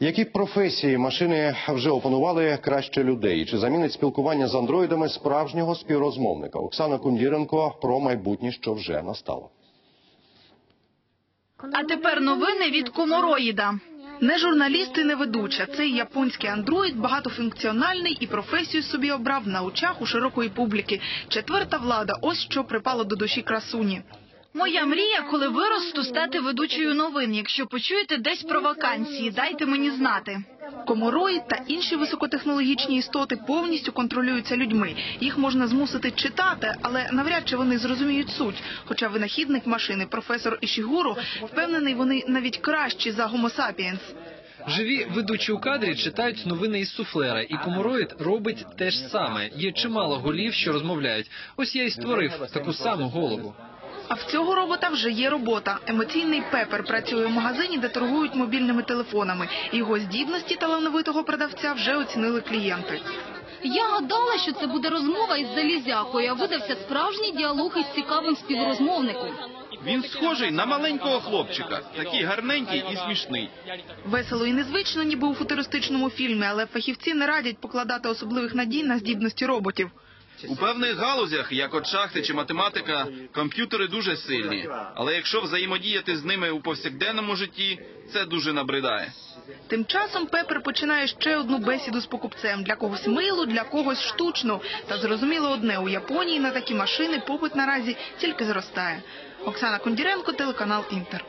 Які професії машини вже опанували краще людей? Чи замінить спілкування з андроїдами справжнього співрозмовника? Оксана Кундіренко про майбутнє, що вже настало. А тепер новини від комороїда. Не журналіст і не ведуча. Цей японський андроїд багатофункціональний і професію собі обрав на очах у широкої публіки. Четверта влада. Ось що припало до душі красуні. Моя мрія, коли виросту, стати ведучою новин. Якщо почуєте десь про вакансії, дайте мені знати. Комороїд та інші високотехнологічні істоти повністю контролюються людьми. Їх можна змусити читати, але навряд чи вони зрозуміють суть. Хоча винахідник машини, професор Ішігуру, впевнений, вони навіть кращі за Homo sapiens. Живі ведучі у кадрі читають новини із суфлера, і комороїд робить те ж саме. Є чимало голів, що розмовляють. Ось я і створив таку саму голову. А в цього робота вже є робота. Емоційний пепер працює в магазині, де торгують мобільними телефонами. Його здібності талановитого продавця вже оцінили клієнти. Я гадала, що це буде розмова із залізякою, а видався справжній діалог із цікавим співрозмовником. Він схожий на маленького хлопчика, такий гарненький і смішний. Весело і незвично, ніби у футуристичному фільмі, але фахівці не радять покладати особливих надій на здібності роботів. У певних галузях, як от шахти чи математика, комп'ютери дуже сильні. Але якщо взаємодіяти з ними у повсякденному житті, це дуже набридає. Тим часом Пепер починає ще одну бесіду з покупцем. Для когось милу, для когось штучну. Та зрозуміло одне, у Японії на такі машини попит наразі тільки зростає. Оксана Кондіренко, телеканал Інтер.